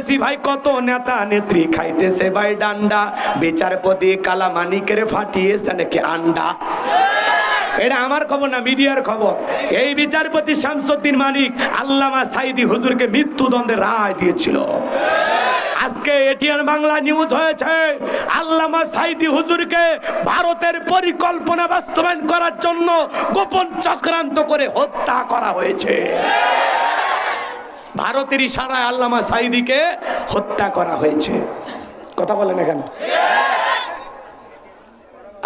দেখতেছি ভাই, কত নেতা নেত্রী খাইতেছে ভাই ডান্ডা? বিচারপতি কালা মানিকের ফাটিয়েছে নাকি আন্ডা? এটা আমার খবর না, মিডিয়ার খবর। এই বিচারপতি শামসুদ্দিন মানিক আল্লামা সাইদি হুজুরকে মৃত্যুদণ্ডের রায় দিয়েছিল। আজকে এটিএন বাংলা নিউজ হয়েছে, আল্লামা সাইদি হুজুরকে ভারতের পরিকল্পনা বাস্তবায়ন করার জন্য গোপন চক্রান্ত করে হত্যা করা হয়েছে। ভারতের ইশারায় আল্লামা সাইদিকে হত্যা করা হয়েছে। কথা বলেন এখানে।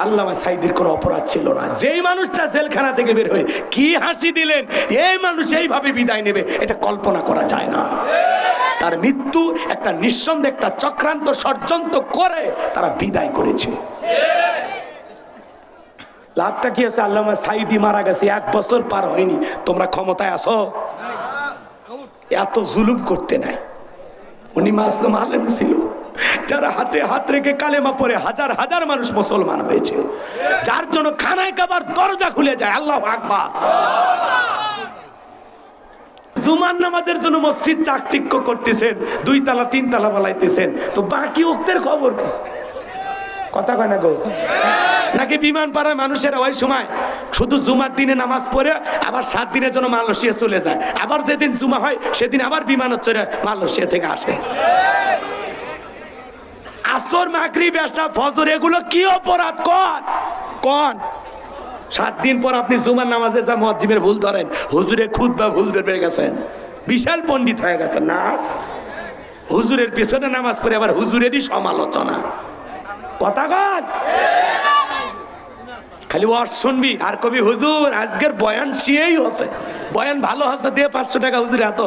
আল্লামা সাইদির কোনো অপরাধ ছিল না। যেই মানুষটা জেলখানা থেকে বের হয়ে কি হাসি দিলেন, এই মানুষ এইভাবে বিদায় নেবে, এটা কল্পনা করা যায় না। তার মৃত্যু একটা নিঃসন্দেহে একটা চক্রান্ত ষড়যন্ত্র করে তারা বিদায় করেছে। লাভটা কি আছে আল্লামা সাইদি মারা গেছে, এক বছর পার হয়নি। তোমরা ক্ষমতায় আসো। এত জুলুম করতে নাই। উনি মাসলুম আলেম ছিল। যারা হাতে হাত রেখে কালেমা পরে হাজার হাজার মানুষ মুসলমান হয়েছে। যার জন্য খানায় কাবার দরজা খুলে যায়। আল্লাহ আকবার। জুমার নামাজের জন্য মসজিদ চাকচিক্য করতেছেন, দুই তালা, তিন তালা তো বাকি উক্তের খবর কি? কথা কয় না গো? নাকি বিমান পাড়ায় মানুষেরা ওই সময় শুধু জুমার দিনে নামাজ পড়ে, আবার সাত দিনের জন্য মালয়েশিয়া চলে যায়? আবার যেদিন জুমা হয়, সেদিন আবার বিমান চড়ে মালয়েশিয়া থেকে আসে। আসর মাকরি ব্যবসা ফজর, এগুলো কি অপরাধ? কন কন। সাত দিন পর আপনি জুমার নামাজে যা মসজিদের ভুল ধরেন, হুজুরে খুদ বা ভুল ধরে গেছেন। বিশাল পণ্ডিত হয়ে গেছেন, না? হুজুরের পেছনে নামাজ পড়ে, আবার হুজুরেরই সমালোচনা। কথা খালি ওয়াজ শুনবি। আর কবি, হুজুর, আজকের বয়ান শিয়েই হচ্ছে। বয়ান ভালো হচ্ছে দিয়ে পাঁচশো টাকা, হুজুর, এত।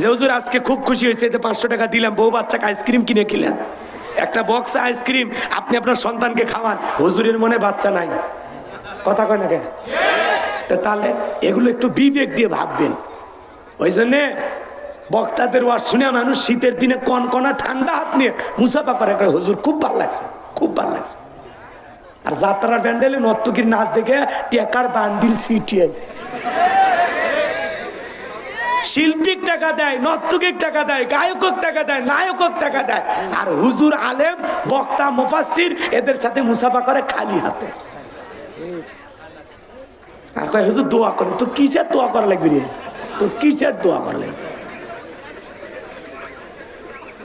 যে, হুজুর, আজকে খুব খুশি হয়েছে এতে পাঁচশো টাকা দিলাম, বউ বাচ্চাকে আইসক্রিম কিনে খেলেন একটা বক্স আইসক্রিম, আপনি আপনার সন্তানকে খাওয়ান। হুজুরের মনে বাচ্চা নাই। কথা কয় না কে? তাহলে এগুলো একটু বিবেক দিয়ে ভাববেন। ওই জন্যে বক্তাদের ওয়াজ শুনে মানুষ শীতের দিনে কনকনা ঠান্ডা হাত নিয়ে মুসাফা করে করে, হুজুর, খুব ভালো লাগছে, খুব ভালো লাগছে। আর যাত্রার প্যান্ডেলে নর্তকীর নাচ দেখে টেকার বান্ডিল সিটিয়ে শিল্পীর টাকা দেয় নর্তকীর টাকা দেয়, গায়কক টাকা দেয়, নায়কক টাকা দেয়। আর হুজুর আলেম, বক্তা মুফাসির এদের সাথে মুসাফা করে খালি হাতে। আর কয়, হুজুর, দোয়া করে তো কিসের দোয়া করা লাগবে রে? তো কিসের দোয়া করা লাগবে?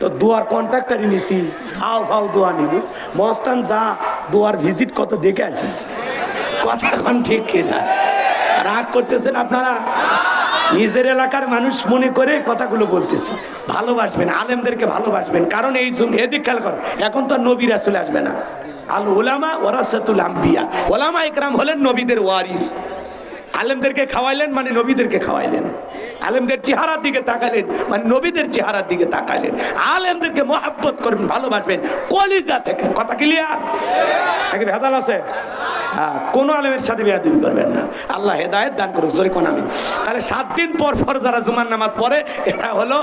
তো দোয়ার কন্ট্রাক্টারই নিছি। ফাও ফাও দোয়া নিবি। মস্তান, যা দুয়ার ভিজিট কত দেখে আসিস। কথা কন ঠিক কিনা। রাগ করতেছেন আপনারা? নিজের এলাকার মানুষ মনে করে কথাগুলো বলতেছি। ভালোবাসবেন, আলেমদেরকে ভালোবাসবেন। কারণ এই এদিক খেয়াল করো, এখন তো নবীরা চলে আসবে না। আল ওলামা ওরাসাতুল আম্বিয়া। ওলামা ইকরাম হলেন নবীদের ওয়ারিস। আলেমদেরকে খাওয়াইলেন মানে নবীদেরকে খাওয়াইলেন। আলেমদের চেহারার দিকে তাকালেন মানে নবীদের চেহারার দিকে তাকালেন। আলেমদেরকে মহাব্বত করবেন, ভালোবাসবেন, কলিজা থেকে। কথা ক্লিয়ার নাকি ভেদাল আছে? হ্যাঁ কোনো আলেমের সাথে বেয়াদবি করবেন না। আল্লাহ হেদায়েত দান করুক, জোরে কোন আমিন। তাহলে সাত দিন পর পর যারা জুমার নামাজ পড়ে, এরা হলো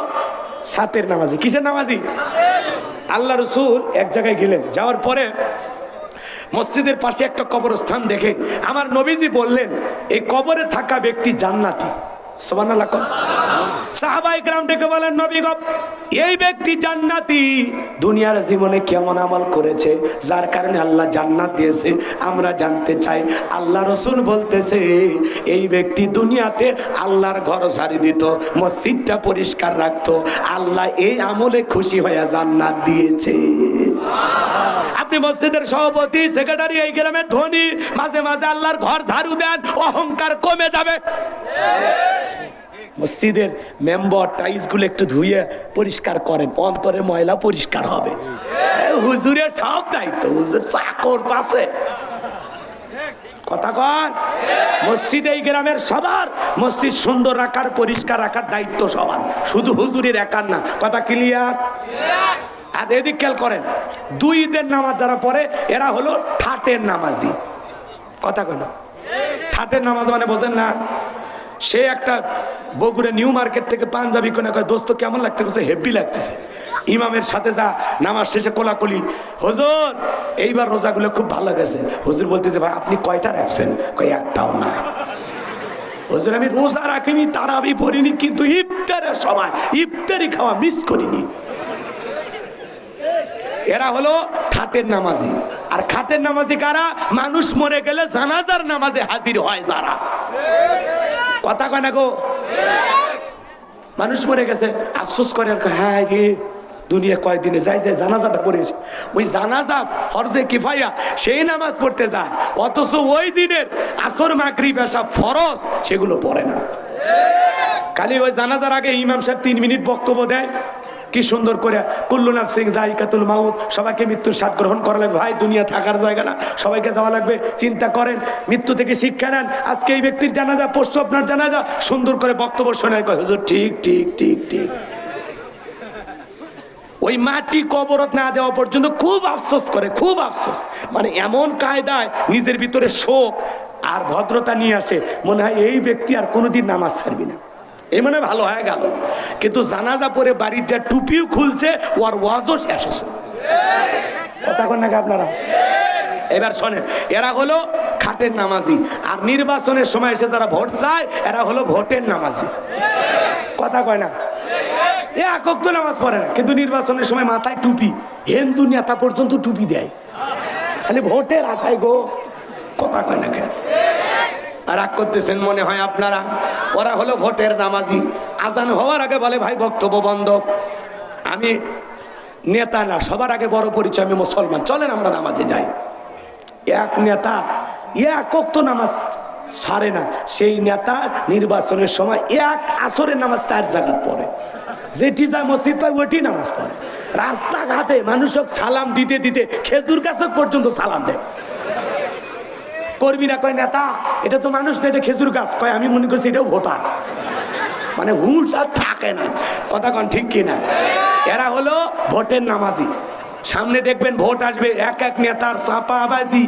সাতের নামাজি। কিসের নামাজি? আল্লাহ রসুল এক জায়গায় গেলেন। যাওয়ার পরে মসজিদের পাশে একটা কবরস্থান দেখে আমার নবীজি বললেন, এই কবরে থাকা ব্যক্তি জান্নাতি। সাহাবাই গ্রাম বলেন এই ব্যক্তি দুনিয়ার জীবনে কেমন আমল করেছে, যার কারণে আল্লাহ জান্নাত দিয়েছে, আমরা জানতে চাই, আল্লাহ বলতেছে, এই ব্যক্তি দুনিয়াতে আল্লাহর ঘর ঝাড়ি দিত, মসজিদটা পরিষ্কার রাখতো, আল্লাহ এই আমলে খুশি হয়ে জান্নাত দিয়েছে। আপনি মসজিদের সভাপতি, সেক্রেটারি, এই গ্রামের ধনী, মাঝে মাঝে আল্লাহর ঘর ঝাড়ু দেন, অহংকার কমে যাবে। মসজিদের মেম্বার টাইলসগুলো একটু ধুয়ে পরিষ্কার করেন অন্তরে ময়লা পরিষ্কার হবে। হুজুরের সব দায়িত্ব, হুজুর চাকর পাশে। কথা কন, মসজিদ এই গ্রামের সবার, মসজিদ সুন্দর রাখার, পরিষ্কার রাখার দায়িত্ব সবার। শুধু হুজুরের একার না, কথা ক্লিয়ার আর এদিক খেয়াল করেন, দুই ঈদের নামাজ যারা পড়ে, এরা হলো ঠাটের নামাজি। কথা কেন ঠাটের নামাজ মানে বোঝেন না, সে একটা বগুড়া নিউ মার্কেট থেকে পাঞ্জাবি কোনে কয়, দোস্ত, কেমন লাগতেছে হেভি লাগতেছে। ইমামের সাথে যা নামাজ শেষে কোলাকুলি, হজুর, এইবার রোজাগুলো খুব ভালো গেছে হজুর বলতেছে, ভাই, আপনি কয়টা রাখছেন? কয়, একটাও না। হজুর, আমি রোজা রাখিনি তারা আমি পড়িনি, কিন্তু ইফতারের সময়, ইফতারি খাওয়া মিস করিনি। এরা হলো খাটের নামাজি। আর খাটের নামাজি কারা? মানুষ মরে গেলে জানাজার নামাজে হাজির হয় যারা। কথা কয় না গো? মানুষ মরে গেছে, আফসোস করে, আর হ্যাঁ রে, দুনিয়া কয়দিনে যাই যায়, জানাজাটা পড়ে এসে। ওই জানাজা ফরজে কিফাইয়া সেই নামাজ পড়তে যায়। অথচ ওই দিনের আসর মাকরি পেশা ফরজ, সেগুলো পড়ে না। খালি ওই জানাজার আগে ইমাম সাহেব তিন মিনিট বক্তব্য দেয়। কি সুন্দর করে, কুল্লু নাফ সিং জাইকাতুল মাউত, সবাইকে মৃত্যুর স্বাদ গ্রহণ করা লাগবে। ভাই, দুনিয়া থাকার জায়গা না, সবাইকে যাওয়া লাগবে, চিন্তা করেন, মৃত্যু থেকে শিক্ষা নেন। আজকে এই ব্যক্তির জানাজা পরশু আপনার জানাজা। সুন্দর করে বক্তব্য শোনায় কয়, হুজুর, ঠিক ঠিক ঠিক ঠিক। ওই মাটি কবরত না দেওয়া পর্যন্ত খুব আফসোস করে, খুব আফসোস। মানে এমন কায়দায় নিজের ভিতরে শোক আর ভদ্রতা নিয়ে আসে। মনে হয় এই ব্যক্তি আর কোনোদিন নামাজ ছাড়বি না। এই মানে ভালো হয়ে গেল। কিন্তু জানাজা পরে বাড়ির যা টুপিও খুলছে ওর ওয়াজও শেষ হচ্ছে কথা কন নাকি আপনারা? এবার শোনেন এরা হলো খাটের নামাজি আর নির্বাচনের সময় এসে যারা ভোট চায় এরা হলো ভোটের নামাজি। কথা কয় না? এ একক তো নামাজ পড়ে না কিন্তু নির্বাচনের সময় মাথায় টুপি হিন্দু নেতা পর্যন্ত টুপি দেয়। খালি ভোটের আশায় গো কথা কয় না কেন? রাগ করতেছেন মনে হয় আপনারা? ওরা হলো ভোটের নামাজি। আজান হওয়ার আগে বলে, ভাই, বক্তব্য বন্ধ। আমি নেতা না, সবার আগে বড় পরিচয়, আমি মুসলমান। চলেন আমরা নামাজে যাই। এক নেতা একক তো নামাজ সারে না। সেই নেতা নির্বাচনের সময় এক আসরের নামাজ চার জায়গা পড়ে। যেটি যায় মসজিদ পায় ওটি নামাজ পড়ে। রাস্তাঘাটে মানুষক সালাম দিতে দিতে খেজুর গাছ পর্যন্ত সালাম দেয়। কর্মীরা কয়, নেতা, এটা তো মানুষ না এটা খেজুর গাছ। কয়, আমি মনে করছি এটাও ভোটার। মানে হুঁশ আর থাকে না, কথা কন ঠিক কিনা। এরা হলো ভোটের নামাজি। সামনে দেখবেন ভোট আসবে, এক এক নেতার চাপাবাজি।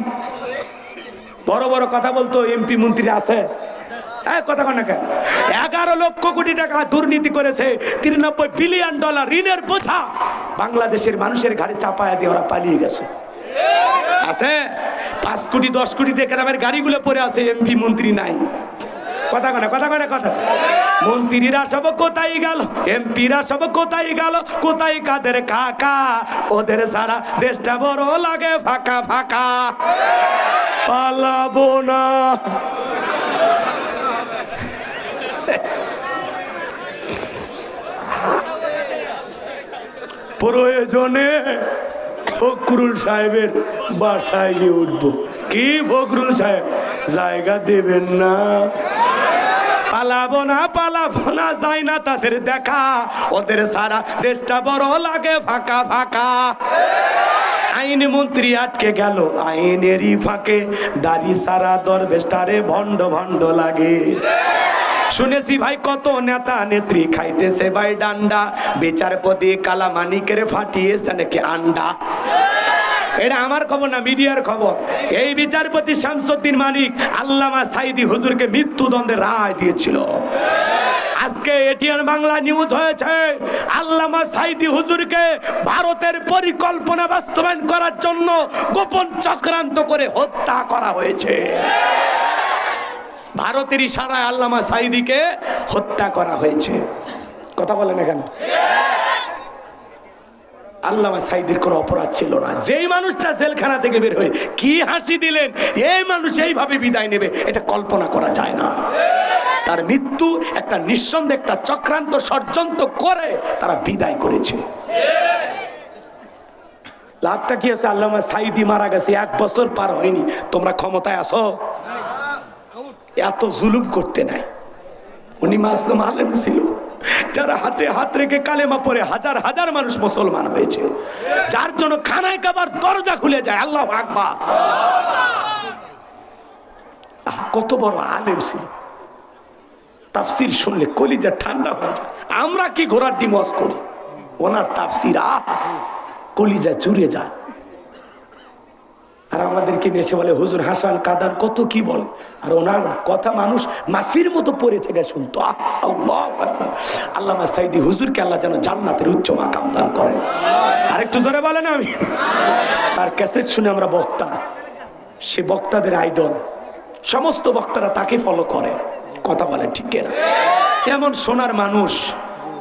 বড় বড় কথা বলতো এমপি মন্ত্রী আছে। কথা কন কেন? এগারো লক্ষ কোটি টাকা দুর্নীতি করেছে, তিরানব্বই বিলিয়ন ডলার ঋণের বোঝা। বাংলাদেশের মানুষের ঘাড়ে চাপায়া দিয়ে ওরা পালিয়ে গেছে। আছে? পাঁচ কোটি, দশ কোটি টাকা দামের গাড়িগুলো পরে আছে এমপি মন্ত্রী নাই। কথা কনে কথা কনে কথা। মন্ত্রীরা সব কোথায় গেল? এমপিরা সব কোথায় গেল? কোথায় কাদের কাকা? ওদের সারা দেশটা বড় লাগে ফাঁকা ফাঁকা। পালাবো না। প্রয়োজনে ফকরুল সাহেবের বাসায় গিয়ে উঠবো। কি ফকরুল সাহেব? জায়গা দেবেন না। পালাবো না পালাবো না যাই না তাদের দেখা। ওদের সারা দেশটা বড় লাগে ফাঁকা ফাঁকা। আইন মন্ত্রী আটকে গেল, আইনেরই ফাঁকে। দাড়ি সারা দরবেশটারে ভণ্ড ভণ্ড লাগে। শুনেছি ভাই কত নেতা নেত্রী খাইতেছে ভাই ডান্ডা। বিচারপতি কালা মানিকের ফাটিয়েছে নাকি আন্ডা? এটা আমার খবর না, মিডিয়ার খবর। এই বিচারপতি শামসুদ্দিন মালিক আল্লামা সাইদি হুজুরকে মৃত্যুদণ্ডের রায় দিয়েছিল। আজকে এটিএন বাংলা নিউজ হয়েছে, আল্লামা সাইদি হুজুরকে ভারতের পরিকল্পনা বাস্তবায়ন করার জন্য গোপন চক্রান্ত করে হত্যা করা হয়েছে। ভারতের ইশারায় আল্লামা সাইদিকে হত্যা করা হয়েছে। কথা বলেন এখানে। আল্লামা সাইদির কোনো অপরাধ ছিল না। যেই মানুষটা জেলখানা থেকে বের হয়ে কি হাসি দিলেন, এই মানুষ এইভাবে বিদায় নেবে, এটা কল্পনা করা যায় না। তার মৃত্যু একটা নিঃসন্দেহ একটা চক্রান্ত ষড়যন্ত্র করে তারা বিদায় করেছে। লাভটা কি হচ্ছে? আল্লামা সাইদি মারা গেছে, এক বছর পার হয়নি। তোমরা ক্ষমতায় আসো। এত জুলুম করতে নাই। উনি মাসলুম আলেম ছিল। যারা হাতে হাত রেখে কালেমা পরে হাজার হাজার মানুষ মুসলমান হয়েছে। যার জন্য খানায় কাবার দরজা খুলে যায়, আল্লাহ আকবার। কত বড় আলেম ছিল। তাফসির শুনলে কলিজা ঠান্ডা হয়ে যায়। আমরা কি ঘোড়ার ডিমস করি? ওনার তাফসির, আহ, কলিজা চুরে যায়। আর আমাদেরকে এসে বলে, হুজুর হাসান কাদান কত কি বলে? আর ওনার কথা মানুষ মাসির মতো পড়ে থেকে শুনতো। আল্লাহু সাইদি হুজুরকে আল্লাহ যেন জান্নাতের উচ্চ মাকাম দান করেন। আর একটু জোরে বলেন আমি। তার ক্যাসেট শুনে আমরা বক্তা। সে বক্তাদের আইডল। সমস্ত বক্তারা তাকে ফলো করে। কথা বলে ঠিক না এমন সোনার মানুষ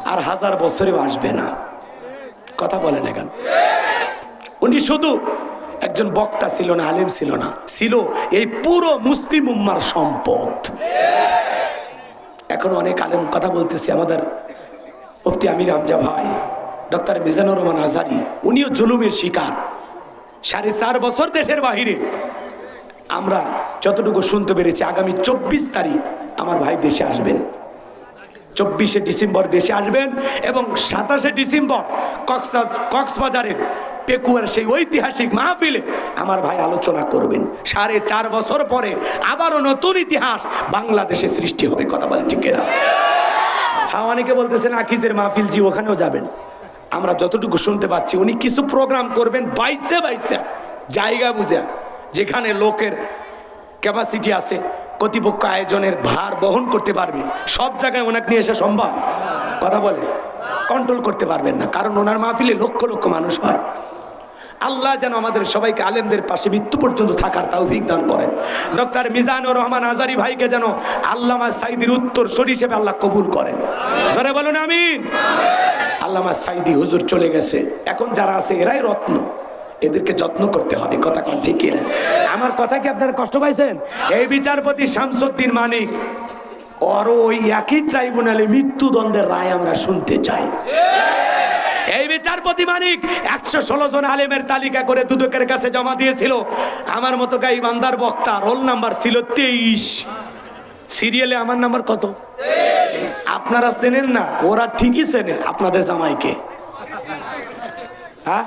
আর হাজার বছরেও আসবে না। কথা বলে না কেন? উনি শুধু একজন বক্তা ছিল না, আলেম ছিল না। ছিল এই পুরো মুসলিম উম্মার সম্পদ। এখন অনেক আলেম কথা বলতেছে আমাদের মুফতি আমির আমজা ভাই, ডক্টর মিজানুর রহমান আজারি, উনিও জুলুমের শিকার। সাড়ে চার বছর দেশের বাহিরে। আমরা যতটুকু শুনতে পেরেছি, আগামী চব্বিশ তারিখ আমার ভাই দেশে আসবেন। চব্বিশে ডিসেম্বর দেশে আসবেন এবং সাতাশে ডিসেম্বর কক্সবাজারের পেকুয়ার সেই ঐতিহাসিক মাহফিলে আমার ভাই আলোচনা করবেন। সাড়ে চার বছর পরে আবারও নতুন ইতিহাস বাংলাদেশে সৃষ্টি হবে, কথা বলে ঠিক না হ্যাঁ অনেকে বলতেছেন, আকিজের মাহফিল জি, ওখানেও যাবেন। আমরা যতটুকু শুনতে পাচ্ছি, উনি কিছু প্রোগ্রাম করবেন বাইসে বাইসে। জায়গা বুঝে, যেখানে লোকের ক্যাপাসিটি আছে, কর্তৃপক্ষ আয়োজনের ভার বহন করতে পারবে। সব জায়গায় ওনাকে নিয়ে এসে সম্ভব। কথা বলে কন্ট্রোল করতে পারবেন না, কারণ ওনার মাহফিলে লক্ষ লক্ষ মানুষ হয়। আল্লাহ যেন আমাদের সবাইকে আলেমদের পাশে মৃত্যু পর্যন্ত থাকার তৌফিক দান করেন। ডক্টর মিজানুর রহমান আজারি ভাইকে যেন আল্লামা সাইদির উত্তর সরি হিসেবে আল্লাহ কবুল করেন। সরে বলুন, আমিন। আল্লামা সাইদি হুজুর চলে গেছে। এখন যারা আছে, এরাই রত্ন। এদেরকে যত্ন করতে হবে, কথা কন ঠিক কিনা? আমার কথা কি আপনারা কষ্ট পাইছেন? এই বিচারপতি শামসুদ্দিন মানিক ওর ওই একই ট্রাইব্যুনালে মৃত্যুদণ্ডের রায় আমরা শুনতে চাই। এই বিচারপতি মানিক, একশো ষোলো জন আলেমের তালিকা করে দুদকের কাছে জমা দিয়েছিল। আমার মতো গাই বান্দার বক্তা, রোল নাম্বার ছিল তেইশ। সিরিয়ালে আমার নাম্বার কত? আপনারা চেনেন না? ওরা ঠিকই চেনে আপনাদের জামাইকে। হ্যাঁ?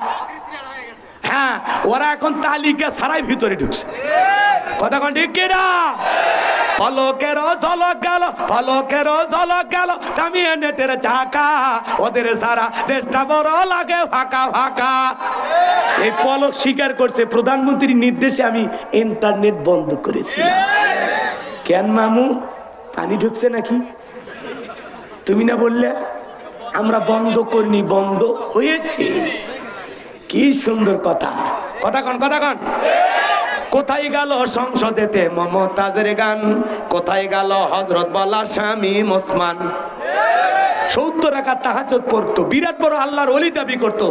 হ্যাঁ ওরা এখন তালিকা ছাড়াই ভিতরে ঢুকছে। কথা কোন ঠিক কিনা? পলকের ঝলক গেল, পলকের ঝলক গেল থামিয়ে নেটের চাকা। ওদের সারা দেশটা বড় লাগে, ফাঁকা ফাঁকা। এই পলক স্বীকার করছে, প্রধানমন্ত্রীর নির্দেশে আমি ইন্টারনেট বন্ধ করেছি। কেন মামু? পানি ঢুকছে নাকি? তুমি না বললে? আমরা বন্ধ করিনি, বন্ধ হয়েছে। কি সুন্দর কথা। কথা কন কথা কন। কোথায় গেল সংসদেতে মমতাজের গান? কোথায় গেল হজরত বলা স্বামী মোসমান সত্তর একা তাহাজত পড়তো, বিরাট বড় আল্লাহর অলি দাবি করতো।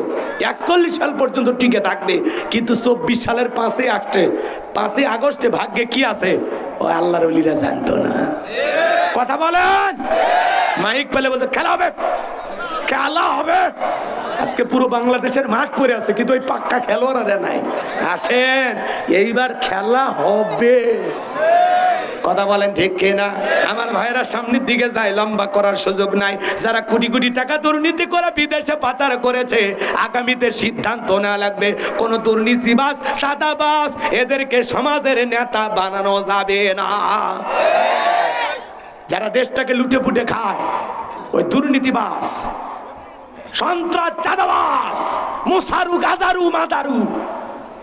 একচল্লিশ সাল পর্যন্ত টিকে থাকবে, কিন্তু চব্বিশ সালের পাঁচই আগস্টে পাঁচই আগস্টে ভাগ্যে কি আছে? ও আল্লাহর অলিরা জানতো না। কথা বলেন? মাইক পেলে বলতো, খেলা হবে খেলা হবে। আজকে পুরো বাংলাদেশের মাঠ পড়ে আছে, কিন্তু ওই পাক্কা খেলোয়াড়রা নাই। আসেন, এইবার খেলা হবে। কথা বলেন ঠিক কিনা? আমার ভাইয়েরা সামনের দিকে যায়, লম্বা করার সুযোগ নাই। যারা কোটি কোটি টাকা দুর্নীতি করে বিদেশে পাচার করেছে, আগামীতে সিদ্ধান্ত নেওয়া লাগবে। কোন দুর্নীতিবাস সাদাবাস এদেরকে সমাজের নেতা বানানো যাবে না। যারা দেশটাকে লুটে পুটে খায়, ওই দুর্নীতিবাস সন্ত্রাস চাঁদাবাস মুসারু, গাজারু, মাদারু।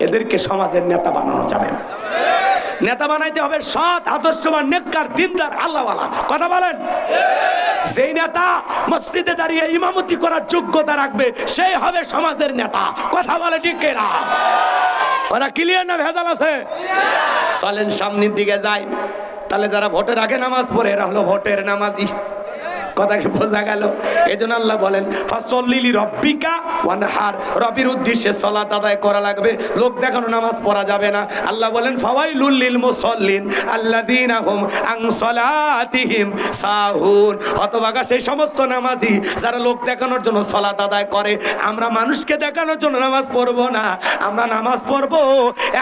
এদেরকে সমাজের নেতা বানানো যাবে না। নেতা বানাইতে হবে সৎ, আদর্শবান, নেককার, দিনদার, আল্লাহওয়ালা। কথা বলেন? যেই নেতা মসজিদে দাঁড়িয়ে ইমামতি করার যোগ্যতা রাখবে, সেই হবে সমাজের নেতা। কথা বলে ঠিক না ওরা ক্লিয়ার না ভেজাল আছে? চলেন সামনের দিকে যায় তাহলে যারা ভোটের আগে নামাজ পড়ে, এরা হলো ভোটের নামাজি। কথাকে বোঝা গেল। এজন্য আল্লাহ বলেন, ফাসল্লিলি রব্বিকা ওয়ানহার। রবির উদ্দেশ্যে সলাত আদায় করা লাগবে। লোক দেখানো নামাজ পড়া যাবে না। আল্লাহ বলেন, ফাওয়াইলুল লিল মুসাল্লিন আল্লাযীনা হুম আন সালাতিহিম সাহুন। হতভাগা সেই সমস্ত নামাজি যারা লোক দেখানোর জন্য সলাত আদায় করে, আমরা মানুষকে দেখানোর জন্য নামাজ পড়ব না। আমরা নামাজ পড়ব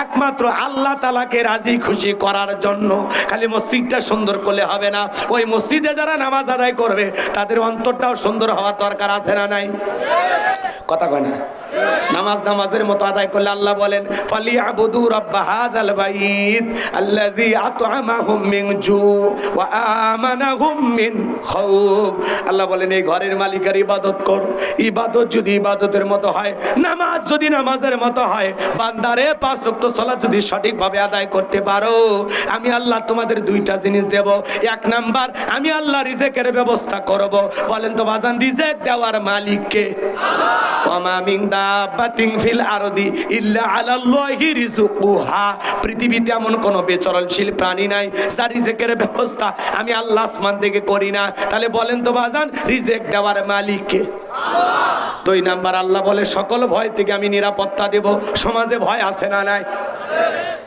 একমাত্র আল্লাহ তালাকে রাজি খুশি করার জন্য। খালি মসজিদটা সুন্দর করলে হবে না। ওই মসজিদে যারা নামাজ আদায় করবে তাদের অন্তরটাও সুন্দর হওয়ার দরকার আছে না নাই? কথা কয় না? নামাজ নামাজের মতো আদায় করলে আল্লাহ বলেন ফালি আবুদু রাব্বা হাযাল বাইত আল্লাযী আত'আমাহুম মিন জু ওয়া আমানাহুম মিন খাউফ। আল্লাহ বলেন, এই ঘরের মালিকের ইবাদত কর। ইবাদত যদি ইবাদতের মতো হয়, নামাজ যদি নামাজের মতো হয়, বান্দারে পাঁচ ওয়াক্ত সালাত যদি সঠিকভাবে আদায় করতে পারো, আমি আল্লাহ তোমাদের দুইটা জিনিস দেব। এক নাম্বার, আমি আল্লাহ রিজেকের ব্যবস্থা করব। বলেন তো, বাজান, রিজেক দেওয়ার মালিককে। ওমা মিং দাব্বাতিন ফিল আরদি ইল্লা আলাল্লাহি রিজকুহা পৃথিবীতে এমন কোনো বেচরণশীল প্রাণী নাই, যার রিজেকের ব্যবস্থা আমি আল্লাহ আসমান থেকে করি না। তাহলে বলেন তো বাজান, রিজেক দেওয়ার মালিক কে? দুই নাম্বার, আল্লাহ বলে, সকল ভয় থেকে আমি নিরাপত্তা দেব। সমাজে ভয় আছে না নাই?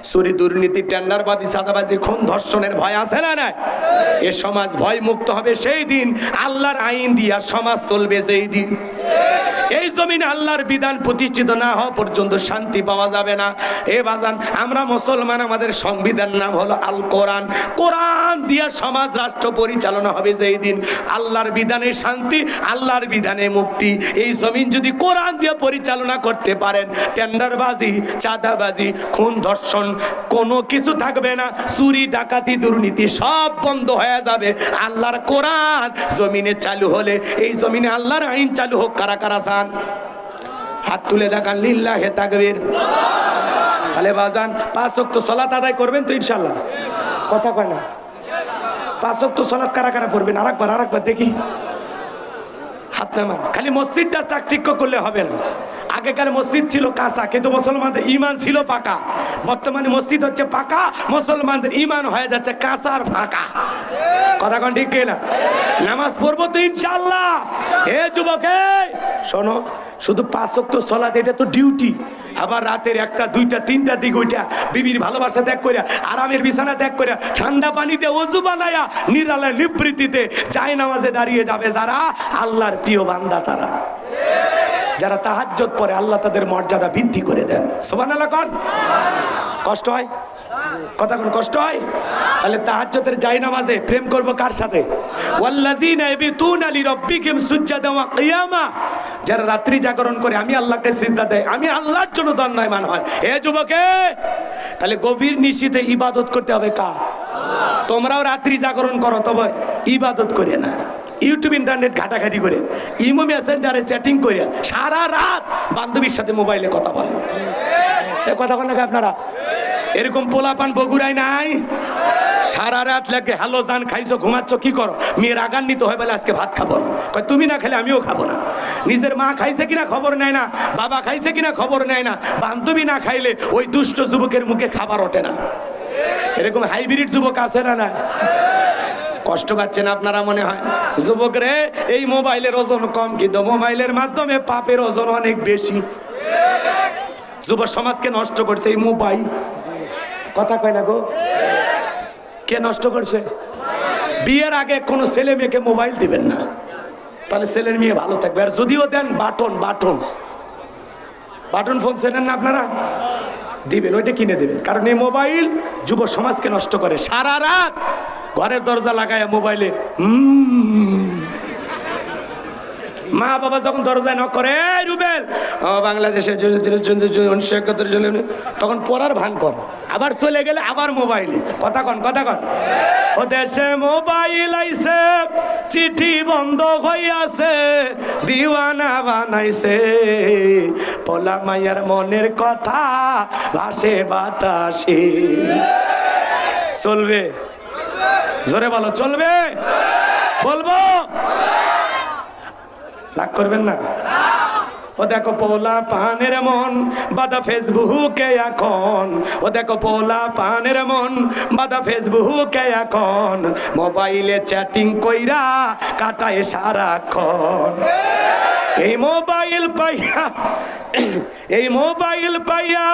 চুরি দুর্নীতি টেন্ডারবাজি সাদাবাজি খুন ধর্ষণের ভয় আছে না নাই? এ সমাজ ভয় মুক্ত হবে সেই দিন আল্লাহর আইন দিয়া সমাজ চলবে সেই দিন। এই জমিনে আল্লাহর বিধান প্রতিষ্ঠিত না হওয়া পর্যন্ত শান্তি পাওয়া যাবে না। এ বাজান আমরা মুসলমান আমাদের সংবিধান নাম হলো আল কোরআন। কোরআন দিয়া সমাজ রাষ্ট্র পরিচালনা হবে যেই দিন। আল্লাহর বিধানে শান্তি আল্লাহর বিধানে মুক্তি। এই জমিন যদি কোরআন দিয়ে পরিচালনা করতে পারেন টেন্ডারবাজি চাঁদাবাজি খুন ধর্ষণ কোনো কিছু থাকবে না। চুরি, ডাকাতি, দুর্নীতি সব বন্ধ হয়ে যাবে। আল্লাহর কোরআন জমিনে চালু হলে, এই জমিনে আল্লাহর আইন চালু হোক, কারা কারা চান হাত তুলে দেখান, লিল্লাহ হে তাকবীর। তাহলে বাজান পাঁচ ওয়াক্ত সলাত আদায় করবেন তো ইনশাল্লাহ কথা কয় না? পাঁচ ওয়াক্ত সলাত কারা কারা পড়বেন? আর একবার আর একবার দেখি। হাত নামান। খালি মসজিদটা চাকচিক্য করলে হবে না। আগেকার মসজিদ ছিল কাঁচা, কিন্তু মুসলমানদের ইমান ছিল পাকা। বর্তমানে মসজিদ হচ্ছে পাকা, মুসলমানদের ইমান হয়ে যাচ্ছে কাঁচার ফাঁকা। কথা কোন ঠিক না নামাজ পড়ব তো ইনশাল্লাহ হে যুবকে, শোনো, শুধু পাঁচ অক্ট সলাদ এটা তো ডিউটি আবার রাতের একটা, দুইটা, তিনটা দিক ওইটা, বিবির ভালোবাসা ত্যাগ করে আরামের বিছানা ত্যাগ করে ঠান্ডা পানিতে অজু বানায়া নিরালায় নিবৃত্তিতে চাই নামাজে দাঁড়িয়ে যাবে যারা? আল্লাহর প্রিয় বান্দা তারা। যারা তাহাজ্জত পরে আল্লাহ তাদের মর্যাদা বৃদ্ধি করে দেন। সোমান আল্লাহ কন। কষ্ট হয়? কথা কোন কষ্ট হয়? তাহলে তাহাজ্জতের যাই নামাজে প্রেম করব কার সাথে? ওয়াল্লাযীনা ইয়াবিতুনা লিরাব্বিহিম সুজদান ওয়া কিয়ামা। যারা রাত্রি জাগরণ করে, আমি আল্লাহকে সিজদা দেয়, আমি আল্লাহর জন্য দণ্ডায়মান হয়। এ যুবকে, তাহলে গভীর নিশীতে ইবাদত করতে হবে কার? তোমরাও রাত্রি জাগরণ করো, তবে ইবাদত করে না। ইউটিউব ইন্টারনেট ঘাটাঘাটি করে, ইমো মেসেঞ্জারে চ্যাটিং করে, সারা রাত বান্ধবীর সাথে মোবাইলে কথা বলে। এ কথা বলেন আপনারা? এরকম পোলাপান বগুড়ায় নাই? সারা রাত লাগে, হ্যালো জান, খাইছো, ঘুমাচ্ছ, কি করো? মেয়ের আগান্বিত হয় বলে আজকে ভাত খাব না। কয়, তুমি না খেলে আমিও খাব না। নিজের মা খাইছে কিনা খবর নেয় না, বাবা খাইছে কিনা খবর নেয় না, বান্ধবী না খাইলে ওই দুষ্ট যুবকের মুখে খাবার ওঠে না। এরকম হাইব্রিড যুবক আছে না না কষ্ট পাচ্ছেন আপনারা মনে হয়? যুবক রে এই মোবাইলের ওজন কম কিন্তু মোবাইলের মাধ্যমে পাপের ওজন অনেক বেশি। যুব সমাজকে নষ্ট করছে এই মোবাইল। কথা কয় না গো? কে নষ্ট করছে? বিয়ের আগে কোনো ছেলে মেয়েকে মোবাইল দিবেন না। তাহলে ছেলের মেয়ে ভালো থাকবে। আর যদিও দেন বাটন বাটন। বাটন ফোন চেনেন না আপনারা? দিবেন, ওইটা কিনে দেবেন। কারণ এই মোবাইল যুব সমাজকে নষ্ট করে। সারা রাত ঘরের দরজা লাগায় মোবাইলে মা বাবা যখন দরজায় নক করে, "এই রুবেল! বাংলাদেশের উনিশশো একাত্তর জন্য। তখন পড়ার ভান কর। আবার চলে গেলে আবার মোবাইলে। কথা কন কথা কন। ও দেশে মোবাইল আইছে, চিঠি বন্ধ হইয়াছে, দিওয়ানা বানাইছে। পোলা মাইয়ার মনের কথা ভাসে বাতাসে। চলবে। জোরে বলো, চলবে? বলব? রাগ করবেন না? ও দেখো পোলা পানের মন, বাদা ফেসবুকে এখন। ও দেখো পোলা পানের মন, বাদা ফেসবুকে এখন। মোবাইলে চ্যাটিং কইরা কাটায় সারাক্ষণ। এই মোবাইল পাইয়া, এই মোবাইল পাইয়া,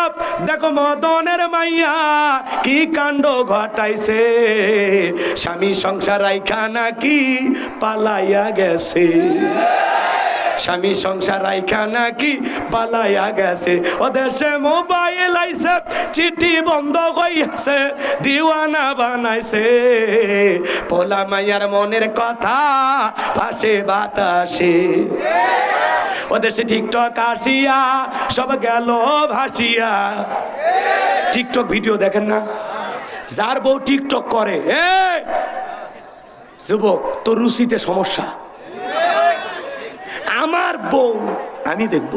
দেখো মদনের মাইয়া, কি কাণ্ড ঘটাইছে? স্বামী সংসার আইখানা কি পালাইয়া গেছে। স্বামী সংসার রাইখা নাকি পালাইয়া গেছে। ও দেশে মোবাইল আইছে, চিঠি বন্ধ হইয়াছে, দিওয়ানা বানাইছে। পোলা মাইয়ার মনের কথা ভাসে বাতাসে। ও দেশে টিকটক আসিয়া, সব গেল ভাসিয়া। টিকটক ভিডিও দেখেন না? যার বউ টিকটক করে যুবক, তোর রুচিতে সমস্যা। আমার বউ। আমি দেখব।